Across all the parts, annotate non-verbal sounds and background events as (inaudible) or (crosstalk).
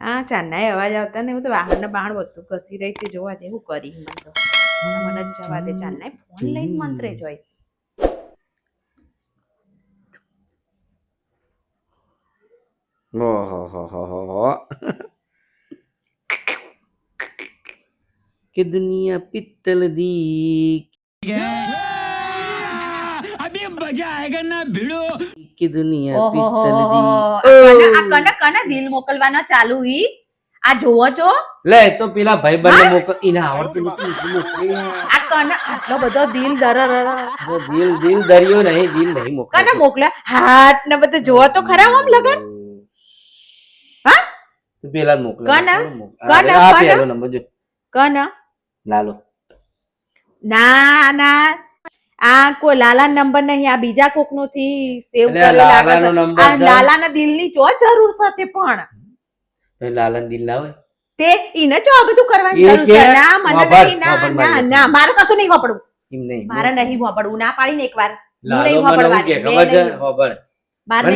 હા ચાંદના અવાજ આવતા ને હું તો વાહન ને બહાર બધું ઘસી રહી હતી જોવા દે હું કરી મને તો મને મને જ જવા દે ચાંદના ફોન લઈને મંત્રે જોઈશ. કે દુનિયા પિત્તલ દી. મજા ના ભીડો. કે દુનિયા પિત્તલ દી. આ કન કન દિલ મોકલવાના ચાલુ હી આ જોવો છો લે તો પેલા ભાઈ બંને મોકલ ઇને આવડતું નથી આ કન આટલો બધો દિલ દરર દિલ દિલ દરિયો નહીં દિલ નહીં મોકલ. કને મોકલે? હાથ ને બધું જોવો તો ખરા આમ લગન? હા? પેલા મોકલ કન કન કન? નંબર જો. કન? લાલો. ના ના. આ કોઈ લાલા નંબર નહીં આ બીજા કોકનું થી સેવ લાલા. લાલાના દિલની ચો જરૂર સાથે પણ. લાલા દિલ ના હોય તે ઈને જો આ બધું કરવાની જરૂર છે? ના મને નહીં ના ના મારી ના મારે કશું નહીં વાપડવું એમ નહીં મારે નહીં. વાપરવું. ના પાડીને એકવાર. લાલો મને હું કે ખબર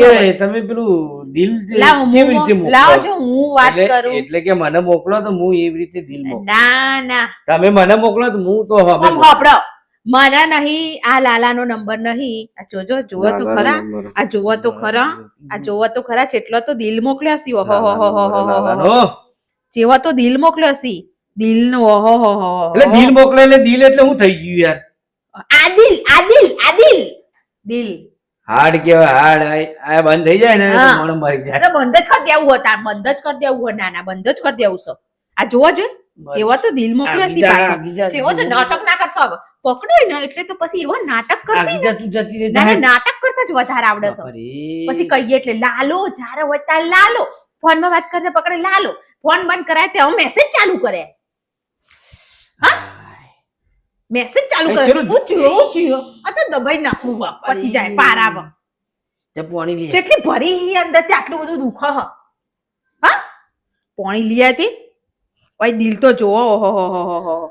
છે. તમે પેલું દિલ લાવો જો હું વાત કરું. એટલે કે મને મોકલો તો હું એવી રીતે દિલ મોકલું. ના ના. તમે મને મોકલો તો હું તો હવે મારા નહીં આ લાલાનો નંબર નહીં. આ જોજો જુઓ તો ખરા. આ જુઓ તો ખરા. આ જુઓ તો ખરા જેટલો તો દિલ મોકલ્યો સી ઓહો હો હો હો હો જેવો તો દિલ મોકલ્યો સી દિલ નો ઓહો હો હો એટલે દિલ મોકલે એટલે દિલ એટલે હું થઈ ગયું યાર. આદિલ આદિલ આદિલ દિલ હાડ કેવાય હાડ. આ બંધ થઈ જાય ને મણ મરી જાય. બંધ જ કરી દેવું હતા બંધ જ કરી દેવું હોય ના ના બંધ જ કરી દેવું છો. આ જોવો જો જેવો તો દિલ મોકલ્યો સી પાછો જેવો તો નાટક ના કરશો હવે પકડ્યો ને એટલે તો પછી એવો નાટક કરતી ના નાટક કરતા જ વધારે આવડે છે. પછી કહીએ એટલે લાલો જ્યારે હોય ત્યારે લાલો. ફોનમાં વાત કરતા પકડે લાલો. ફોન બંધ કરાય તે મેસેજ ચાલુ કરે. મેસેજ ચાલુ કરે. પૂછ્યો આ તો દબાઈ નાખું બાપ. પછી જાય પારામાં તે પાણી લે. કેટલી ભરી હી અંદર તે આટલું બધું દુખ હ. હા? પાણી લઈ હતી ઓય દિલ તો જોવો ઓહો હો હો હો હો.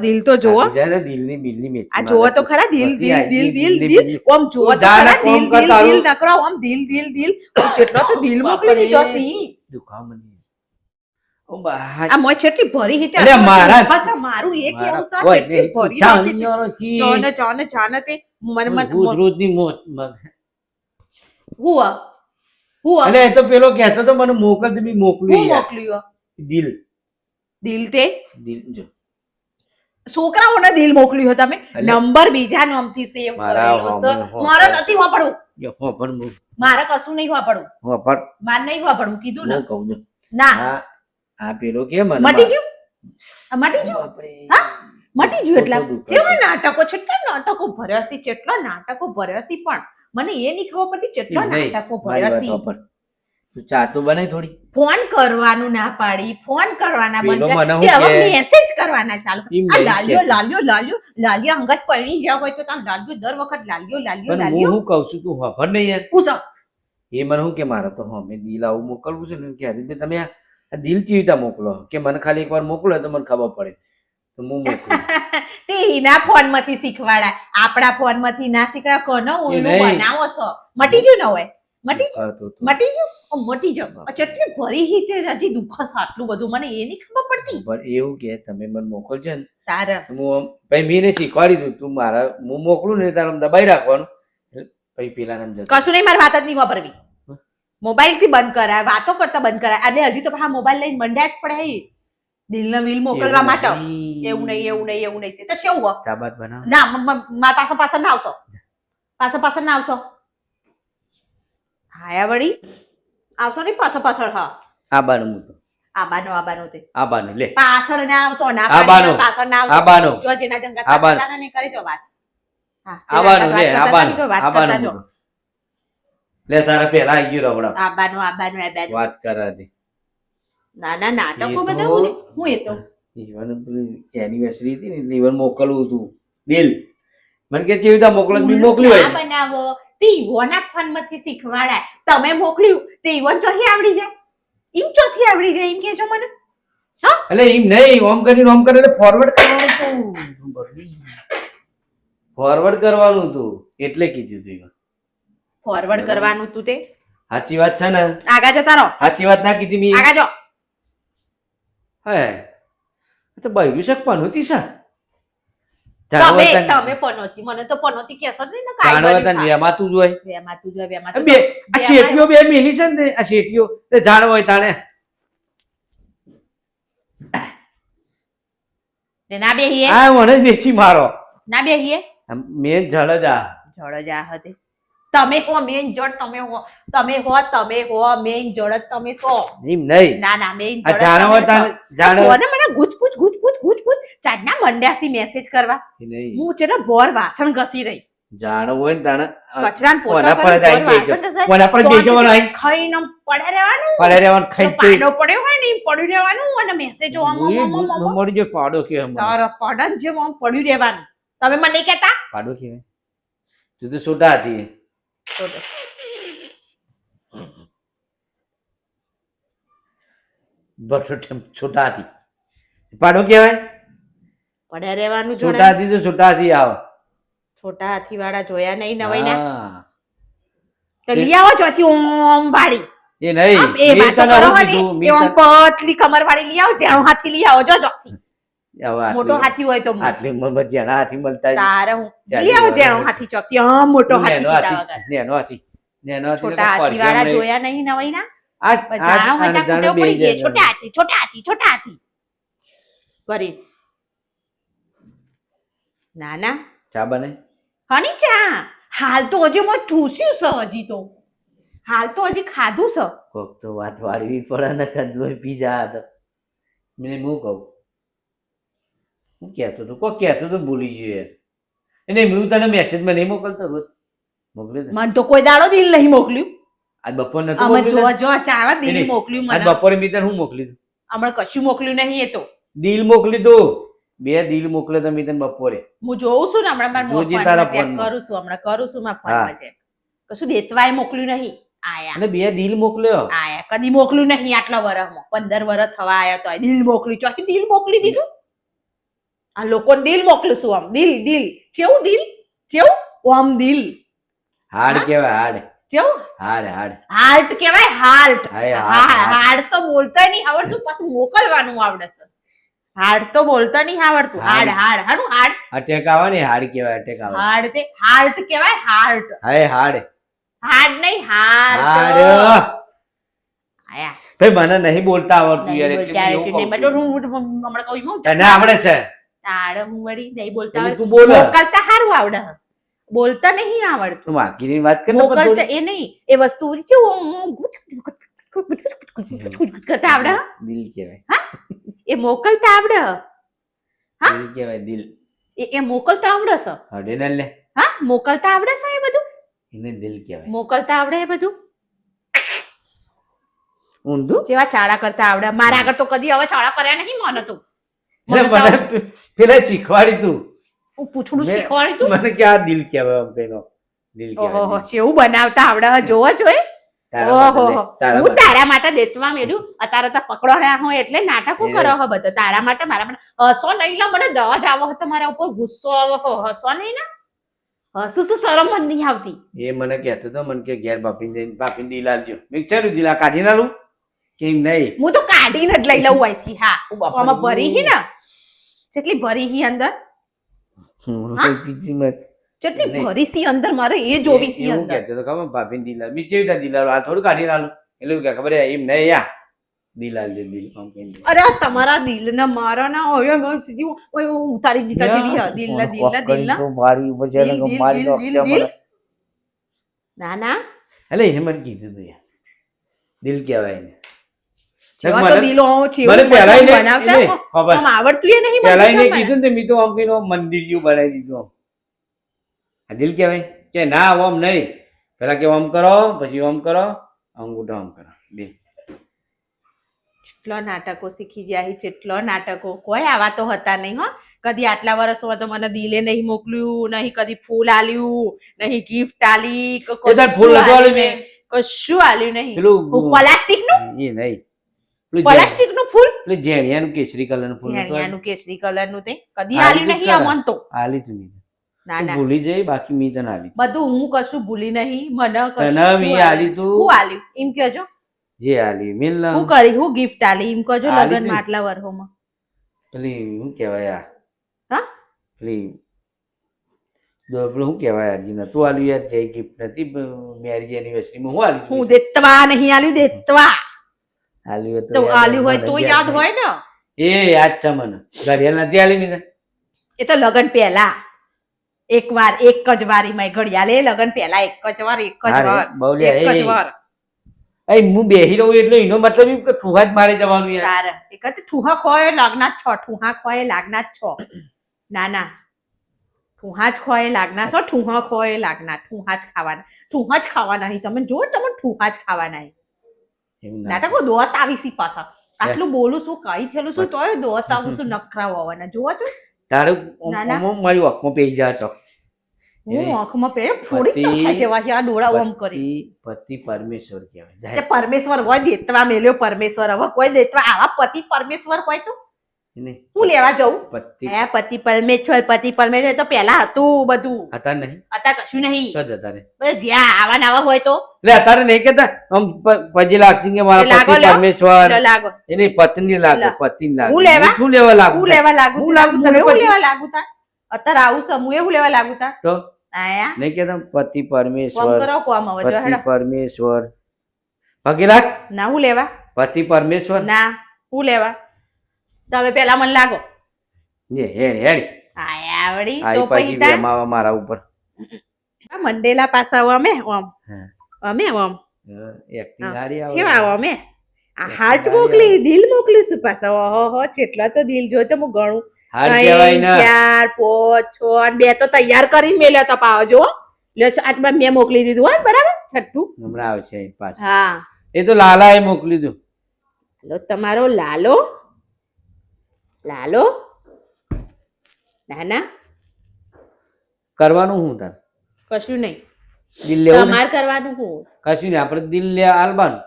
દિલ તો જોવો આગી જા ને, દિલની બિલની આ જોવો તો ખરા દિલ દિલ દિલ દિલ દિલ ઓમ જોવો તો ખરા દિલ દિલ દિલ નકરો ઓમ દિલ દિલ દિલ. જેટલો તો દિલ મોકલી દીધો સી દુખાવો મને. ઓ બા, આ મોય છેટલી ભરી હતી અરે મારા- બસ મારું એક છે કોઈ છેટલી ભરી હતી. ચાને ચાને ચાને તે. મને મને રોજની મોત મગ. હુઆ હુઆ એટલે એ તો પેલો કહેતો તો મને મોકલ તો બી મોકલી હું. મોકલ્યું દિલ. દિલ તે? દિલ જો. છોકરાઓને દિલ મોકલ્યું હતું તમે. નંબર બીજા નામથી સેવ કરેલો છે. મારો નથી વાપરવું જો હો પણ મારે કશું નહીં વાપરવું હો પણ મારે નહીં વાપરવું કીધું ને? કહું ના. આ પેલો કે મને મટી ગયું? મટી ગયું? હા? મટી ગયું એટલા? જેવા નાટકો કેટલા નાટકો ભર્યા છે કેટલા નાટકો ભર્યા છે પણ મને એ નહીં ખબર પડતી કેટલો નાટકો મારી છે. ચા તો થોડી. ફોન કરવાનું ના પાડી ફોન કરવાના બંધ. હું તે હવે મેસેજ કરવાના ચાલુ આ લાલ્યો લાલ્યો લાલ્યો લાલિયા અંગત પડી જ્યાં હોય તો તાર લાલ્યો દર વખત લાલ્યો લાલ્યો હું લાલ્યો. હું કહું છું તું ખબર નહીં યાર. પૂછો એ મને શું કે મારે તો હમે દિલ આવું મોકલવું છે ને કે તમે આ દિલ રીતે મોકલો. કે મને ખાલી એકવાર મોકલો તો મને ખબર પડે. તો (laughs) એના ફોનમાંથી શીખવાડાય. આપણા ફોનમાંથી ના શીખવાડા કોનો ઉલ્લુ બનાવો છો? મટી ગયું ને હોય મટી કરતો મટી ઓ, ભરી હી તે આટલું બધું. મને એ નહીં ખબર પડતી. પણ એવું કે તમે મને મોકલજો ને. તારે. હું મેં શીખવાડી દઉં તું મારા હું મોકલું ને તારે દબાઈ રાખવાનું. પેલા નામ કશું નહીં મારી વાત જ નહીં વાપરવી. મોબાઈલથી બંધ કરાય વાતો કરતા બંધ કરાય. અને હજી તો મોબાઈલ લઈને મંડ્યા જ પડે દિલ દિલનો વિલ મોકલવા માટે. એવું નહીં એવું નહીં એવું નહીં તો કેવું હો? ચા બનાવ. ના મારા પાસે પાછળ ના આવશો. પાછળ પાછળ ના આવશો. હાયા વળી. આવશો નહીં પાછળ પાછળ હા. આબાનું હું આબાનો આબાનો તે. આબાનો લે. પાછળ ના આવશો ના આબાનો. પાછળ ના આવશો. આબાનો. જો જેના જંગા આબાનો. ને કરી જો વાત. હા, આબાનો લે આબાનો. આબાનો કરતા. લે તારા પેલા આવી ગયો રવડા. આબાનો આબાનો આબાનો. વાત કરા દે ના ના નાટકો બધા હું એ તો ઈવન એનિવર્સરી હતી ને એટલે ઈવન મોકલવું હતું બિલ મને કે જેવી રીતે મોકલો મોકલી હોય. બનાવો. તે ઈવોના ફોનમાંથી શીખવાડાય. તમે મોકલ્યું તે ઈવન ચોથી આવડી જાય. એમ ચોથી આવડી જાય એમ કેજો મને. એટલે એમ નહીં ઓમ કરીને ઓમ કરે ફોરવર્ડ કરવાનું હતું ફોરવર્ડ કરવાનું હતું એટલે કીધું તું. ફોરવર્ડ કરવાનું તું તે. સાચી વાત છે ને? આગા જતા રહો. સાચી વાત ના કીધી મી. આગા જો. હે. તો બૈરું છે પનોતી છે તમે તમે પનોતી મને તો પનોતી કહેશો જ નહીં ને કાંઈ. બની વેમાતું જ હોય. ખા. વેમાં તું જો વેમાં તું બે આ શેઠીઓ બે મેલી છે ને આ શેઠીઓ તે જાણ હોય તાણે. તે ના બેહીએ? આ મને બેચી મારો. ના બેહીએ? આમ મેં જળ જ આ. જળ આ હતી તમે હો મેન જળ તમે હો તમે હો તમે હો મેન જડ જ તમે છો એમ નહીં. ના ના મેઇન જડ જાણો જાણ ફોને મને ગુચ ગુચ ગુચ ગુચ ગુચ ગુચ ચાટના મંડ્યાસી મેસેજ કરવા. નહીં. હું છે ને બોર વાસણ ઘસી રહી. જાણો હોય ને તાણે કચરાન પોતા પર જ આઈ કોના પર જઈ જવાનું આઈ? ખાઈ નમ પડે રહેવાનું. પડે રહેવાનું તો પાડો પડ્યો હોય ને પડ્યું રહેવાનું અને મેસેજો આમ આમ આમ આમ. જો પાડો કે હમ તાર પડન જેમ આમ પડ્યું રહેવાનું. તમે મને કહેતા? પાડો કે તું તો છોટા હતી. બટો છોટા છોટાથી પાડો કહેવાય પડ્યા રહેવાનું છોટાથી તો છોટાથી આવો છોટા હાથી વાળા જોયા નહીં નવાઈ ના. તો લઈ આવો ચોથી ઓમ વાળી એ નહીં એ વાત કરો ને, એ ઓમ પતલી કમર વાળી લઈ આવો જેણો હાથી લઈ આવો જો જો હવે આટલી- મોટો હાથી હોય તો આટલી જેના હાથી મળતા તારે હું લઈ આવો વાર હાથી ચોકથી આમ મોટો હાથી કીધા વગર નેનો હાથી. નેનો છોટા હાથી વાળા જોયા નહીં નવાઈ ના આજ જાણો હોય ત્યાં જાણે પડી ગયે. છોટા હાથી છોટા હાથી છોટા હાથી. કરી. ના ના ચા બને? હની ચા? હાલ તો હજી મેં ઠૂસ્યું છે હજી તો. હાલ તો હજી ખાધું છે કોક તો વાત વાળવી પડે ને કદું પીઝા હતો મેં હું કહું? હું કહેતો હતો કોઈ કહેતો તો ભૂલી જઈએ. એને હું તને મેસેજમાં નહીં મોકલતો રોજ મોકલી મને તો કોઈ દાડો દિલ નહીં મોકલ્યું. આજ બપોર નતું અમે મોકલી જો જો ચાર દિલ મોકલ્યું મોકલ્યું આજ બપોરે મિત્ર હું મોકલી દઉં? હમણાં કશું મોકલ્યું નહીં એ તો. દિલ મોકલી દો. બે દિલ મોકલે તો મેં તને બપોરે. હું જોઉં છું ને હમણાં મારા જોજે તારા ફોન કરું છું હમણાં કરું છું મારા. ફોનમાં ચેક કશું દેતવાય મોકલ્યું નહીં. આયા. અને બે દિલ મોકલ્યો? આયા. કદી મોકલ્યું નહીં આટલા વર્ષમાં પંદર વર્ષ થવા આયા તો દિલ મોકલ્યું ચોથી દિલ મોકલી દીધું? આ લોકો દિલ મોકલું છું આમ. દિલ દિલ. કેવું દિલ કેવું ઓમ દિલ. હાડ કેવાય હાડ. કેવું હાડ હાડ. હાર્ટ કેવાય હાર્ટ. હાર્ટ તો બોલતા નહીં આવડતું પાછું મોકલવાનું આવડે છે. હાર્ટ તો બોલતા નહીં આવડતું. હાર્ડ હાડ હારું હાર્ડ અટેક આવે ને હાડ કેવાય અટેક આવે હાડ તે હાર્ટ કેવાય હાર્ટ. હે હાડ. હાર્ડ નહીં હાર્ટ. હાડ. આયા. ભાઈ મને નહીં બોલતા આવડતું યાર એટલે હું. હમણાં કહું તને આવડે છે. તારે હું વળી નહીં બોલતા આવડે. તું બોલ મોકલતા સારું આવડે બોલતા નહીં આવડતું વાકીની વાત કર મોકલતા એ નહીં એ વસ્તુ છે કરતા આવડે હો? દિલ કહેવાય એ મોકલતા આવડે હા? દિલ કહેવાય દિલ એ એ મોકલતા આવડે છે હડે ને લે હા મોકલતા આવડે છે એ બધું એને દિલ કહેવાય મોકલતા આવડે એ બધું ઊંધું જેવા ચાળા કરતા આવડે મારા આગળ તો કદી હવે ચાળા કર્યા નહીં મને તો એટલે મને પેલા શીખવાડી તું. પૂછડું શીખવાડી તું? મને કે આ દિલ કહેવાય આમ દિલ ઓહો એવું બનાવતા આવડે? જોવો જોઈએ તારા ઓહો માટે હું તારા માટે દેતવા મેળ્યું અત્યારે તો પકડોડ્યા હું એટલે નાટકો કરો હો બધો. તારા માટે મારા માટે. હસો નહીં લા મને દવા જ આવો હતો મારા ઉપર. ગુસ્સો આવો હો. હસો નહીં ને હસું શું શરમ જ નહીં આવતી? એ મને કહેતો તો મને કે ઘેર બાપીને જઈને બાપીને દિલ આલજો. મેં ચાલ્યું ચાલું દિલ કાઢી નાલું કે નહીં? હું તો કાઢીને જ લઈ લઉં અહીંથી. હા. આમાં ભરી હી ને? જેટલી ભરી હી અંદર. જેટલી ભરી સી અંદર મારે એ જોવી સી એવું અંદર. કહેતો તો ખબર ભાભી દિલ આલ જેવી કેવી રીતે આ થોડું કાઢી નાલું એટલે કે ખબર એ એમ નહીં યા દિલ આલજો દિલ અરે આ તમારા દિલ ને મારા ના હોય સીધી ઓય ઉતારી દીધા જેવી હા દિલ ના દિલ ના દિલ ના તો મારી ઉપર છે ને મારી તો ના ના. એટલે એને મને કીધું તું દિલ કહેવાય તો તો કીધું ને દિલ કહેવાય? કે ના આમ નહીં. પેલા કે આમ કરો પછી આમ કરો અંગૂઠો આમ કરો. દિલ કેટલો નાટકો શીખી જાય કેટલો નાટકો. કોઈ આવા તો હતા નહીં હો. કદી આટલા વર્ષમાં તો મને દિલે નહીં મોકલ્યું નહીં કદી ફૂલ આલ્યું નહીં ગિફ્ટ આલી ફૂલ કશું આલ્યું નહીં. પ્લાસ્ટિકનું? એ નહીં. પ્લાસ્ટિકનું ફૂલ? પેલું જેણિયાનું કેસરી કલરનું ફૂલ? ઝેણિયાનું કેસરી કલરનું તે? કદી આલ્યું નહીં અમન તો? આલી જ નહીં. ના ના. ભૂલી જઈ બાકી મી તને આલી. બધું હું કશું ભૂલી નહીં મને કશું તને મી આલી તું. હું આલી એમ કહેજો. જે આલી મિલ હું કરી હું ગિફ્ટ આલી? એમ કહેજો લગન માટલા વર્ષોમાં. પેલી હું કહેવાય આ? હા? પેલી પેલું શું કહેવાય યાર જીના તું આલ્યું યાર જય ગિફ્ટ નથી મેરેજ એનિવર્સરીમાં હું આલ્યું હું દેતવા નહીં આલ્યું દેતવા. આલ્યું હોય તો યાદ આલ્યું હોય તો યાદ હોય ને? એ યાદ છે મને ઘડિયાળ નથી આલી મીને? એ તો લગન પહેલા. એક વાર એક જ વાર એમાં ઘડિયાળ. એ લગન પહેલા એક જ વાર એક જ વાર એક જ એ. વાર. એ હું બેહી રહું એટલે એનો મતલબ કે ઠુહા જ મારે જવાનું યાર. તારે. એક જ ઠુહા ખોય લાગના છો. ઠુહા ખોય લાગના છો. ના ના. ઠુહા જ ખોય લાગના છો. ઠુહા ખોય લાગના ઠુહા જ ખાવાના. ઠુહા જ ખાવાના નહીં. તમે જો તમે ઠુહા જ ખાવાના નાટકો દોત આવી સી પાછા. આટલું બોલું છું કઈ થયેલું છું તોય દોત આવું છું (laughs) નખરા હોવાના જોવો છો તારે મારી આંખમાં પેઈ જાય તો. હું આંખમાં પે ફોડી નાખ્યા જેવા છે આ ડોળા ઓમ કરી. પતિ પરમેશ્વર કહેવાય. પરમેશ્વર હોય દેતવા મેલ્યો પરમેશ્વર. હવે કોઈ દેતવા આવા પતિ પરમેશ્વર હોય તો? હું લેવા જઉં? પતિ હે પતિ પરમેશ્વર પતિ પરમેશ્વર તો પેલા હતું બધું. હતા નહીં. અત્યારે કશું નહીં. તો જતા રે બસ જ્યાં આવા નાવા હોય તો. એટલે અત્યારે નહીં કેતા આમ પજી લાગશે કે મારા પતિ પરમેશ્વર. લાગો. એની પત્ની લાગો પતિ લાગો. હું લેવા? હું લેવા લાગુ હું લેવા લાગુ હું? લાગુ તને હું લેવા લાગુ તા? અત્યારે આવું સમૂહે હું લેવા લાગુ તા? તો? આયા? નહીં કેતા પતિ કોમ પરમેશ્વર કરો કોમ હવે જો હેડો. પરમેશ્વર. પગે ના હું લેવા. પતિ પરમેશ્વર? ના હું લેવા. તમે પેલા મને લાગો. ને હેડ હેડ. આયા વળી તો પછી પછી તા વેમાવા મારા ઉપર. આ મંડેલા પાછા અમે ઓમ. અમે ઓમ. એક્ટિંગ હારી આવે. કેવા અમે. આ હાર્ટ મોકલી દિલ હો છેટલા તો દિલ જોઈ તો હું ગણું. હાર કહેવાય ને. ચાર પાંચ છ અને બે તો તૈયાર કરીને મેલ્યો તો પાવ જો. લ્યો છો આજ મેં મોકલી દીધું હોય બરાબર? છઠ્ઠું. હમણાં આવશે પાછું. હા. એ તો લાલા મોકલી દીધું. તમારો લાલો. લાલો. નાના. કરવાનું હું તાર? કશું નહીં. દિલ લેવું ને? તમાર કરવાનું હું. કશું નહીં આપણે દિલ લે આલવાનું.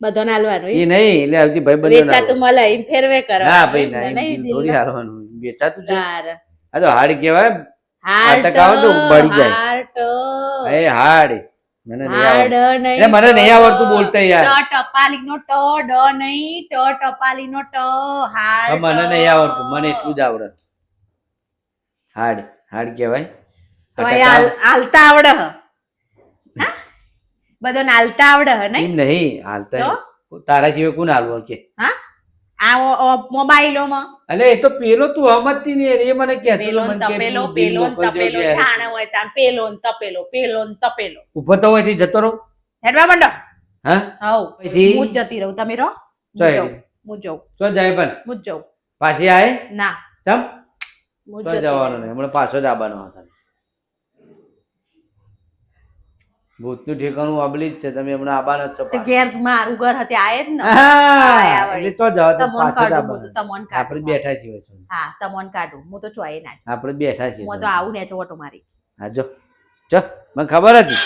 બધાને આલવાનું એ નહીં એટલે હજી ભાઈ બંધ વેચાતું મળે એમ ફેરવે ના કરવાનું ભાઈ ના નહીં થોડી. હાલવાનું વેચાતું છે. આ તો હાડ કહેવાય હાર્ટ ટકાવ તો બળી જાય. હાડ એ હાડ. મને નહીં મને નહીં આવડતું બોલતા યાર. ટ ટપાલી નો ટ ડ નહીં ટ ટપાલી નો ટ હાડ મને નહીં આવડતું. મને એટલું જ આવડે. હાડ હાડ કહેવાય. તો અટક એ આવે. હાલ- હાલતા આવડે હ? બધાને હાલતા આવડે નહીં? નહીં હાલતા તારા સિવાય કોણ હાલવાનું કે? હા? આ મોબાઈલોમાં. અલે એ તો પેલો તું સમજતી નહીં એ મને કહેતો પેલો હતો, ને મને કે તપેલો પેલો તપેલો કે જાણે હોય ત્યાં પેલો ને તપેલો પેલો ને તપેલો. ઊભો તો હોયથી જતો રહો. હેડવા મંડો. હા? હવ હું જતી રહું. તમે રહો. હું જાઉં તો જાય પણ? હું જાઉં. પાછી આય? ના. ચમ? હું જવાનું હમણાં પાછો જ આવવાનો હતો. ભૂતનું ઠેકાણું અબલી જ છે. તમે હમણાં આવવાના જ છો તે ઘેર મારું ઘર હતી આયે જ ને. હા, એટલે તો જાવ તો તમોન પાછો જ કાઢું તમોન આપણે બેઠા છીએ. હા તમોન કાઢું. હું તો ચોય ના આપણે બેઠા છીએ હું તો. આવું ને ચોટો મારી. હા જો. જો. મને ખબર હતી.